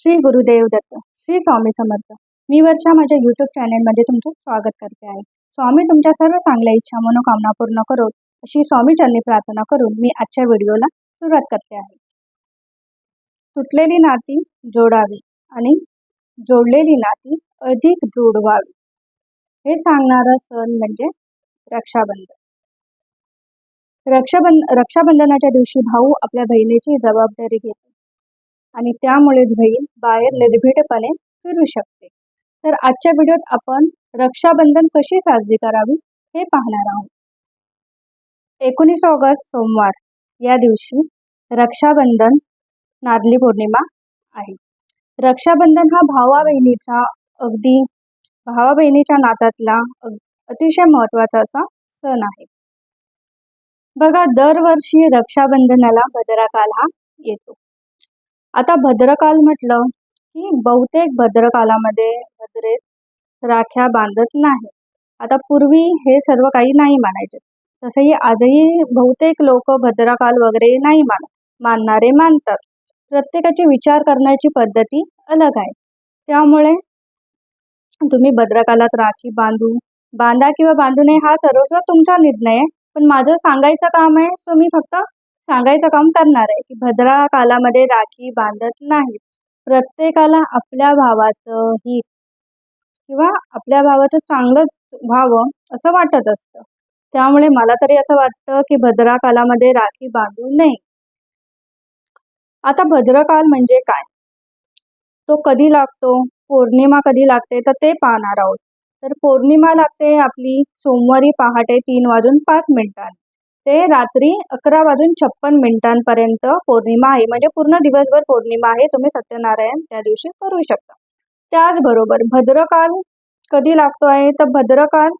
श्री गुरुदेव दत्त श्री स्वामी समर्थ. मी वर्षा माझ्या यूट्यूब चॅनलमध्ये तुमचं स्वागत करते आहे. स्वामी तुमच्या सर्व चांगल्या इच्छा मनोकामना पूर्ण करो अशी स्वामी चरणी प्रार्थना करून मी आजच्या व्हिडिओला सुरुवात करते आहे. तुटलेली नाती जोडावी आणि जोडलेली नाती अधिक दृढ व्हावी हे सांगणारा सण म्हणजे रक्षाबंधन. रक्षाबंध रक्षाबंधनाच्या दिवशी भाऊ आपल्या बहिणीची जबाबदारी घेतो. आणि त्यामुळेच बहीण बाहेर निर्भीडपणे फिरू शकते. तर आजच्या व्हिडिओत आपण रक्षाबंधन कशी साजरी करावी हे पाहणार आहोत. एकोणीस ऑगस्ट सोमवार या दिवशी रक्षाबंधन नारली पौर्णिमा आहे. रक्षाबंधन हा भावा बहिणीचा अगदी भावा बहिणीच्या नात्यातला अतिशय महत्त्वाचा असा सण आहे. बघा दरवर्षी रक्षाबंधनाला भद्रकाल हा येतो. आता भद्रकाल म्हटलं की बहुतेक भद्रकालामध्ये भद्रेत राख्या बांधत नाही. आता पूर्वी हे सर्व काही नाही मानायचे. तसंही आजही बहुतेक लोक भद्रकाल वगैरे नाही मान मानणारे मानतात. प्रत्येकाची विचार करण्याची पद्धती अलग आहे. त्यामुळे तुम्ही भद्रकालात राखी बांधू बांधा किंवा बांधू नये हा सर्वस्व तुमचा निर्णय आहे. पण माझं सांगायचं काम आहे सो मी फक्त सांगायचं काम करणार आहे की भद्रा कालामध्ये राखी बांधत नाहीत. प्रत्येकाला आपल्या भावाचं हित किंवा आपल्या भावाचं चांगलंच व्हावं असं वाटत असतं. त्यामुळे मला तरी असं वाटतं की भद्रा कालामध्ये राखी बांधू नये. आता भद्रकाल म्हणजे काय? तो कधी लागतो? पौर्णिमा कधी लागते? तर ते पाहणार आहोत. तर पौर्णिमा लागते आपली सोमवारी पहाटे तीन वाजून पाच मिनिटांनी. ते रात्री अकरा वाजून छप्पन मिनिटांपर्यंत पौर्णिमा आहे. म्हणजे पूर्ण दिवसभर पौर्णिमा आहे. तुम्ही सत्यनारायण त्या दिवशी करू शकता. त्याचबरोबर भद्रकाल कधी लागतो आहे? तर भद्रकाल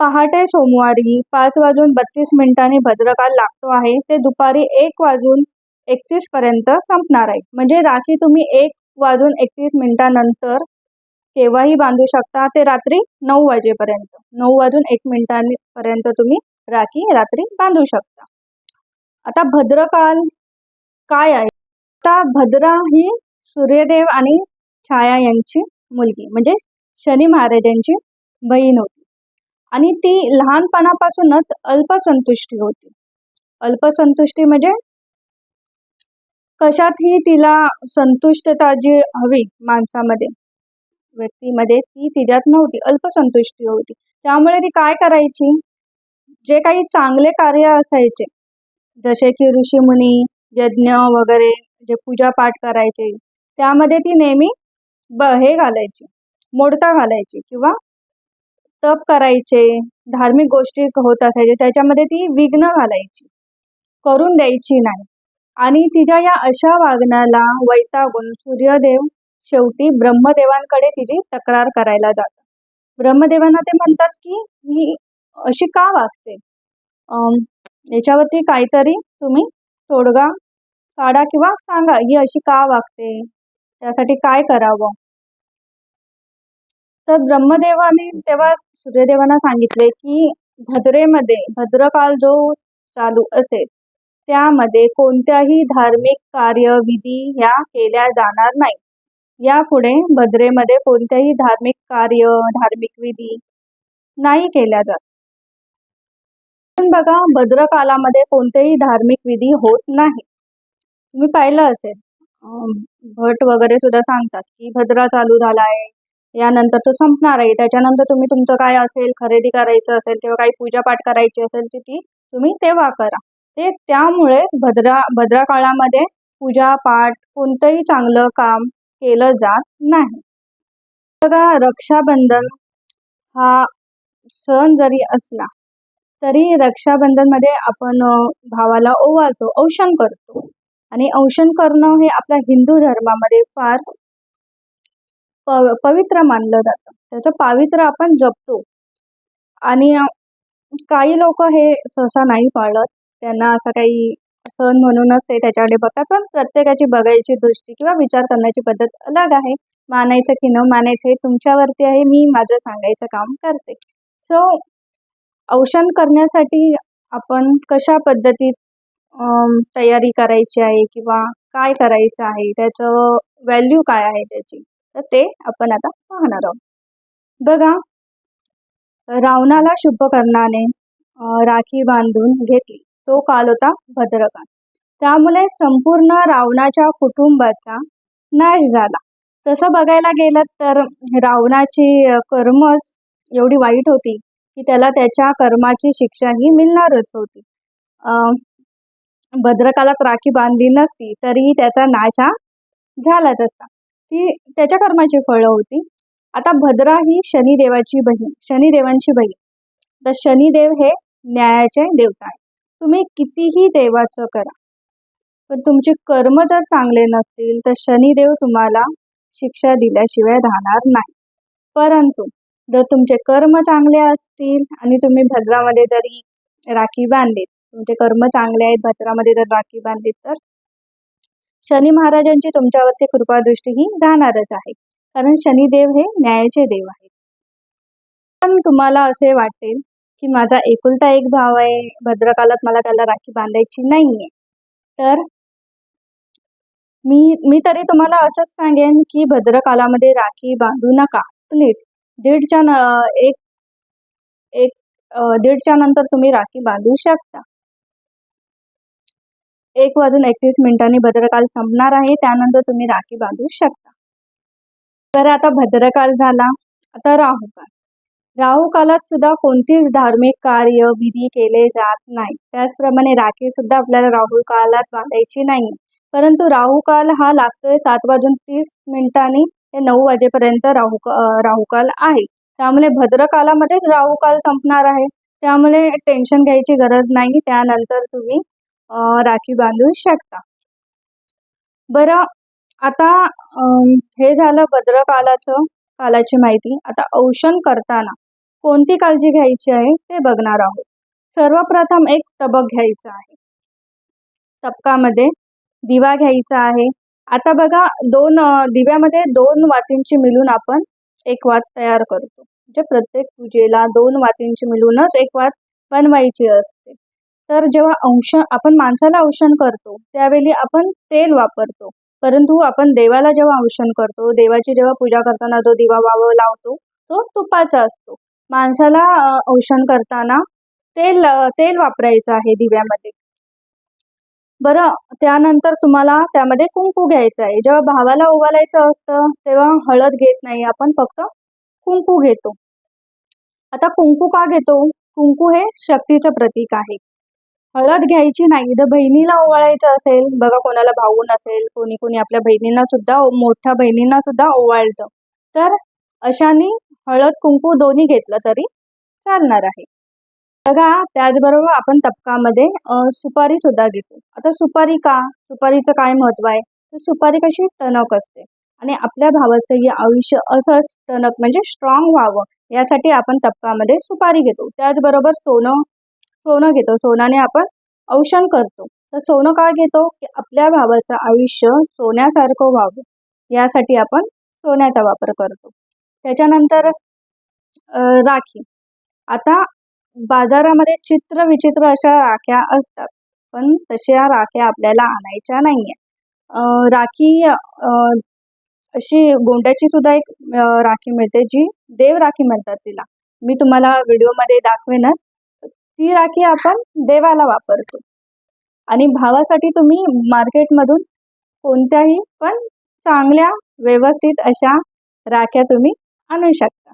पहाटे सोमवारी पाच वाजून बत्तीस मिनिटांनी भद्रकाल लागतो आहे. ते दुपारी एक वाजून एकतीस पर्यंत संपणार आहे. म्हणजे राखी तुम्ही एक वाजून एकतीस मिनिटानंतर केव्हाही बांधू शकता. ते रात्री नऊ वाजेपर्यंत. नऊ वाजून एक मिनिटांपर्यंत तुम्ही राखी रात्री बांधू शकता. आता भद्रकाल काय आहे? आता भद्रा ही सूर्यदेव आणि छाया यांची मुलगी म्हणजे शनी महाराजांची बहीण होती. आणि ती लहानपणापासूनच अल्पसंतुष्टी होती. अल्पसंतुष्टी म्हणजे कशातही तिला संतुष्टता जी हवी माणसामध्ये व्यक्तीमध्ये ती तिच्यात नव्हती. अल्पसंतुष्टी होती. त्यामुळे ती काय करायची? जे काही चांगले कार्य असायचे जसे की ऋषीमुनी यज्ञ वगैरे जे पूजापाठ करायचे त्यामध्ये ती नेहमी ब हे घालायची मोडता घालायची किंवा तप करायचे धार्मिक गोष्टी होत असायचे त्याच्यामध्ये ती विघ्न घालायची करून द्यायची नाही. आणि तिच्या या अशा वागण्याला वैतागून सूर्यदेव शेवटी ब्रह्मदेवांकडे तिची तक्रार करायला जातात. ब्रह्मदेवांना ते म्हणतात की ही अशी का वागते? याच्यावरती काहीतरी तुम्ही तोडगा काढा किंवा सांगा ही अशी का वागते? त्यासाठी काय करावं? तर ब्रह्मदेवाने तेव्हा सूर्यदेवांना सांगितले की भद्रेमध्ये भद्रकाल जो चालू असेल त्यामध्ये कोणत्याही धार्मिक कार्य विधी ह्या केल्या जाणार नाही यापुढे भद्रेमध्ये कोणत्याही धार्मिक कार्य धार्मिक विधी नाही केल्या जात. बघा भद्रकालामध्ये कोणतेही धार्मिक विधी होत नाही. तुम्ही पाहिलं असेल. भट वगैरे सुद्धा सांगतात की भद्रा चालू झाला आहे यानंतर तो संपणार आहे. त्याच्यानंतर तुम्ही तुमचं काय असेल खरेदी करायचं असेल किंवा काही पूजापाठ करायची असेल ती ती तुम्ही तेव्हा करा. ते त्यामुळे भद्रा भद्रा काळामध्ये पूजापाठ कोणतंही चांगलं काम केलं जात नाही. बघा रक्षाबंधन हा सण जरी असला तरी रक्षाबंधनमध्ये आपण भावाला ओवाळतो औषण करतो. आणि औषण करणं हे आपल्या हिंदू धर्मामध्ये फार पवित्र मानलं जातं. त्याचं पावित्र्य आपण जपतो. आणि काही लोक हे सहसा नाही पाळत. त्यांना असं काही सण म्हणूनच ते त्याच्याकडे बघतात. पण प्रत्येकाची बघायची दृष्टी किंवा विचार करण्याची पद्धत अलग आहे. मानायचं की न मानायचं हे तुमच्यावरती आहे. मी माझं सांगायचं काम करते. सो औषण करण्यासाठी आपण कशा पद्धतीत तयारी करायची आहे किंवा काय करायचं आहे त्याचं व्हॅल्यू काय आहे त्याची? तर ते आपण आता पाहणार आहोत. बघा रावणाला शुभकर्णाने राखी बांधून घेतली. तो काल होता भद्रकाल त्यामुळे संपूर्ण रावणाच्या कुटुंबाचा नाश झाला. तसं बघायला गेलं तर रावणाची कर्मच एवढी वाईट होती. की त्याला त्याच्या कर्माची शिक्षा ही मिळणारच होती. भद्रकालात राखी बांधली नसती तरीही त्याचा नाश हा झालाच असता ती त्याच्या कर्माची फळं होती. आता भद्रा ही शनिदेवाची बहीण शनिदेवांची बहीण. तर शनिदेव हे न्यायाचे देवता आहे तुम्ही कितीही देवाचं करा पण तुमचे कर्म जर चांगले नसतील तर शनिदेव तुम्हाला शिक्षा दिल्याशिवाय राहणार नाही. परंतु जर तुमचे कर्म चांगले असतील आणि तुम्ही भद्रामध्ये जरी राखी बांधलीत तुमचे कर्म चांगले आहेत भद्रामध्ये जर राखी बांधलीत तर शनी महाराजांची तुमच्यावरती कृपादृष्टी ही राहणारच आहे. कारण शनिदेव हे न्यायाचे देव आहेत. पण तुम्हाला असे वाटेल की माझा एकुलता एक भाव आहे भद्रकालात मला त्याला राखी बांधायची नाहीये. तर मी मी तरी तुम्हाला असंच सांगेन की भद्रकालामध्ये राखी बांधू नका प्लीज. दीडच्या न एक एक दीडच्या नंतर तुम्ही राखी बांधू शकता. एक वाजून एकतीस मिनिटांनी भद्रकाल संपणार आहे त्यानंतर तुम्ही राखी बांधू शकता. तर आता भद्रकाल झाला. आता राहुकाल. राहुकालात सुद्धा कोणतीच धार्मिक कार्य विधी केले जात नाही. त्याचप्रमाणे राखी सुद्धा आपल्याला राहुल कालात बांधायची नाही परंतु राहुकाल हा लागतोय सात वाजून तीस मिनिटांनी. ते नऊ वाजेपर्यंत राहू राहुकाल आहे. त्यामुळे भद्रकालामध्येच राहुकाल संपणार आहे. त्यामुळे टेन्शन घ्यायची गरज नाही. त्यानंतर तुम्ही राखी बांधू शकता. बरं आता हे झालं भद्रकालाचं कालाची माहिती. आता औषण करताना कोणती काळजी घ्यायची आहे ते बघणार आहोत. सर्वप्रथम एक तबक घ्यायचा आहे. तबकामध्ये दिवा घ्यायचा आहे. आता बघा दोन दिव्यामध्ये दोन वातींची मिळून आपण एक वात तयार करतो. म्हणजे प्रत्येक पूजेला दोन वातींची मिळूनच एक वात बनवायची असते. तर जेव्हा अंश आपण माणसाला औषण करतो त्यावेळी आपण तेल वापरतो. परंतु आपण देवाला जेव्हा औषण करतो देवाची जेव्हा पूजा करताना जो दिवा वाव लावतो तो तुपाचा असतो. माणसाला औषण करताना तेल तेल वापरायचं आहे दिव्यामध्ये. बरं त्यानंतर तुम्हाला त्यामध्ये कुंकू घ्यायचं आहे. जेव्हा भावाला ओवाळायचं असतं तेव्हा हळद घेत नाही. आपण फक्त कुंकू घेतो. आता कुंकू का घेतो? कुंकू हे शक्तीचं प्रतीक आहे. हळद घ्यायची नाही. जर बहिणीला ओवाळायचं असेल बघा कोणाला भाऊ नसेल कोणी कोणी आपल्या बहिणींना सुद्धा मोठ्या बहिणींना सुद्धा ओवाळतं तर अशाने हळद कुंकू दोन्ही घेतलं तरी चालणार आहे. बघा त्याचबरोबर आपण तपकामध्ये सुपारी सुद्धा घेतो. आता सुपारी का? सुपारीचं काय महत्त्व आहे? तर सुपारी कशी? टणक असते. आणि आपल्या भावाचंही आयुष्य असंच टणक म्हणजे स्ट्रॉंग व्हावं यासाठी आपण तपकामध्ये सुपारी घेतो. त्याचबरोबर सोनं सोनं घेतो. सोनाने आपण औषण करतो. तर सोनं का घेतो? की आपल्या भावाचं आयुष्य सोन्यासारखं व्हावं. यासाठी आपण सोन्याचा वापर करतो. त्याच्यानंतर राखी. आता बाजारामध्ये चित्र विचित्र अशा राख्या असतात पण तशा राख्या आपल्याला आणायच्या नाही आहे राखी अशी गोंड्याची सुद्धा एक राखी मिळते जी देव राखी म्हणतात तिला. मी तुम्हाला व्हिडिओमध्ये दाखवेनच ती राखी आपण देवाला वापरतो. आणि भावासाठी तुम्ही मार्केटमधून कोणत्याही पण चांगल्या व्यवस्थित अशा राख्या तुम्ही आणू शकता.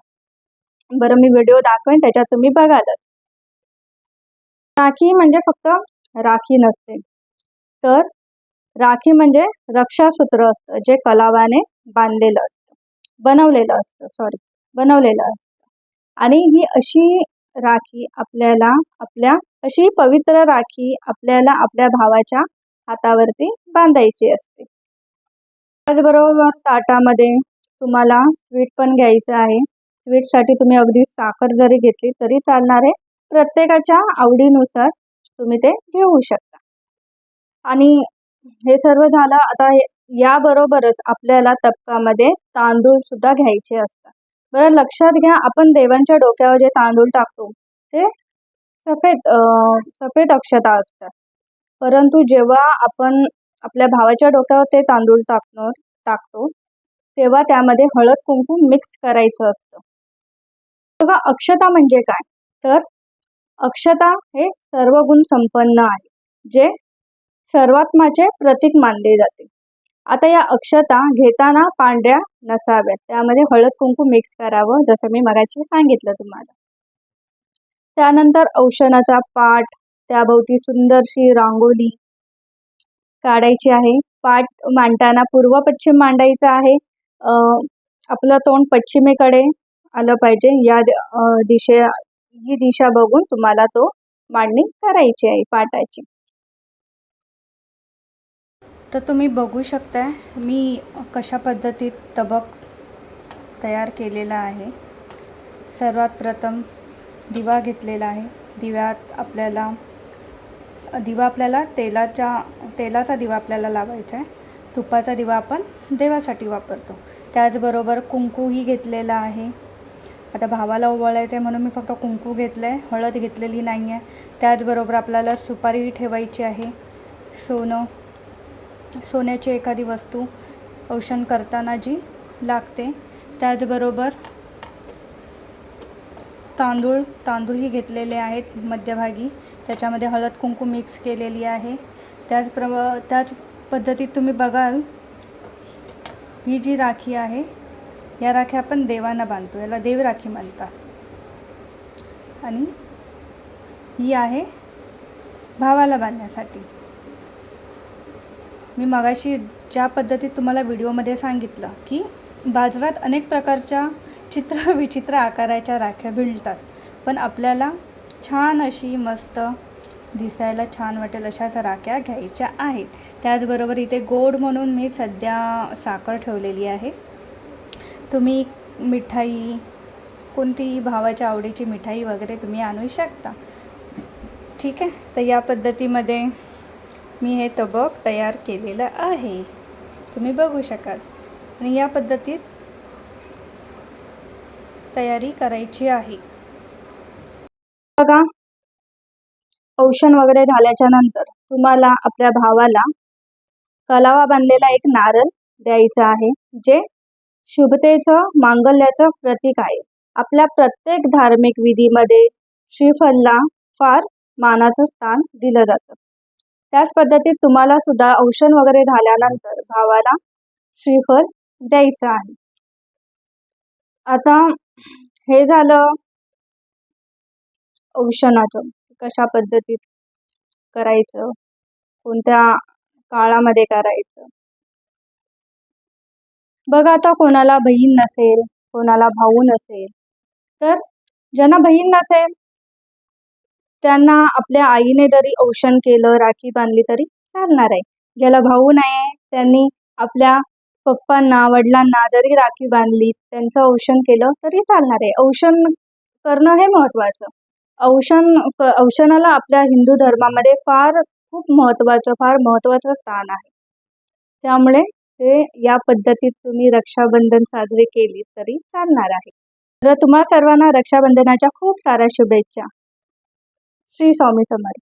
बरं मी व्हिडिओ दाखवेन त्याच्यात तुम्ही बघालच राखी म्हणजे फक्त राखी नसते. तर राखी म्हणजे रक्षासूत्र असतं जे कलावाने बांधलेलं असतं बनवलेलं असतं सॉरी बनवलेलं असतं. आणि ही अशी राखी आपल्याला आपल्या अशी पवित्र राखी आपल्याला आपल्या भावाच्या हातावरती बांधायची असते. त्याचबरोबर ताटामध्ये तुम्हाला स्वीट पण घ्यायचं आहे. स्वीटसाठी तुम्ही अगदी साखर जरी घेतली तरी चालणार आहे प्रत्येकाच्या आवडीनुसार तुम्ही ते घेऊ शकता. आणि हे सर्व झालं आता याबरोबरच आपल्याला तपकामध्ये तांदूळ सुद्धा घ्यायचे असतात. बरं लक्षात घ्या आपण देवांच्या डोक्यावर जे तांदूळ टाकतो ते सफेद सफेद अक्षता असतात. परंतु जेव्हा आपण आपल्या भावाच्या डोक्यावर ते तांदूळ टाकणार टाकतो तेव्हा त्यामध्ये हळद कुंकू मिक्स करायचं असतं. बघा अक्षता म्हणजे काय? तर अक्षता हे सर्व गुण संपन्न आहे जे सर्वात्माचे प्रतीक मानले जाते. आता या अक्षता घेताना पांढऱ्या नसाव्यात. त्यामध्ये हळद कुंकू मिक्स करावं जसं मी मगाशी सांगितलं तुम्हाला. त्यानंतर औषणाचा पाठ त्याभोवती सुंदरशी रांगोळी काढायची आहे. पाठ मांडताना पूर्व पश्चिम मांडायचा आहे. आपलं तोंड पश्चिमेकडे आलं पाहिजे. या दिशे ही दिशा बघून तुम्हाला तो मांडणी करायची आहे पाटाची तर तुम्ही बघू शकता मी कशा पद्धतीत तबक तयार केलेला आहे. सर्वात प्रथम दिवा घेतलेला आहे. दिव्यात आपल्याला दिवा आपल्याला तेलाच्या तेलाचा दिवा आपल्याला लावायचा आहे. तुपाचा दिवा आपण देवासाठी वापरतो. त्याचबरोबर कुंकूही घेतलेला आहे. आता भावाला ओवाळायचं आहे म्हणून मी फक्त कुंकू घेतलं आहे हळद घेतलेली नाही आहे त्याचबरोबर आपल्याला सुपारी ठेवायची आहे. सोनं सोन्याची एखादी वस्तू औषण करताना जी लागते. त्याचबरोबर तांदूळ तांदूळही घेतलेले आहेत मध्यभागी. त्याच्यामध्ये हळद कुंकू मिक्स केलेली आहे. त्याचप्रम त्याच पद्धतीत तुम्ही बघाल ही जी राखी आहे या राख्या आपण देवांना बांधतो याला देव राखी म्हणतात. आणि ही आहे भावाला बांधण्यासाठी. मी मगाशी ज्या पद्धतीत तुम्हाला व्हिडिओमध्ये सांगितलं की बाजारात अनेक प्रकारच्या चित्र विचित्र आकाराच्या राख्या भिडतात पण आपल्याला छान अशी मस्त दिसायला छान वाटेल अशाच राख्या घ्यायच्या आहेत. त्याचबरोबर इथे गोड म्हणून मी सध्या साखर ठेवलेली आहे. तुम्ही मिठाई कोणतीही भावाच्या आवडीची मिठाई वगैरे तुम्ही आणू शकता. ठीक आहे? तर या पद्धतीमध्ये मी हे तबक तयार केलेलं आहे. तुम्ही बघू शकाल. आणि या पद्धतीत तयारी करायची आहे. बघा. औषण वगैरे झाल्याच्यानंतर तुम्हाला आपल्या भावाला कलावा बांधलेला एक नारळ द्यायचा आहे जे शुभतेचं मांगल्याचं प्रतीक आहे. आपल्या प्रत्येक धार्मिक विधीमध्ये श्रीफलला फार मानाचं स्थान दिलं जातं. त्याच पद्धतीत तुम्हाला सुद्धा औषण वगैरे झाल्यानंतर भावाला श्रीफल द्यायचं आहे. आता हे झालं औषणाचं. कशा पद्धतीत करायचं? कोणत्या काळामध्ये करायचं? बघा आता कोणाला बहीण नसेल कोणाला भाऊ नसेल. तर ज्यांना बहीण नसेल त्यांना आपल्या आईने जरी औषण केलं राखी बांधली तरी चालणार आहे. ज्याला भाऊ नाही त्यांनी आपल्या पप्पांना वडिलांना जरी राखी बांधली त्यांचं औषण केलं तरी चालणार आहे. औषण करणं हे महत्त्वाचं. औषण औषणाला आपल्या हिंदू धर्मामध्ये फार खूप महत्त्वाचं फार महत्त्वाचं स्थान आहे. त्यामुळे ते या पद्धतीत तुम्ही रक्षाबंधन साजरे केली तरी चालणार आहे. तर तुम्हा सर्वांना रक्षाबंधनाच्या खूप साऱ्या शुभेच्छा. श्री स्वामी समर्थ.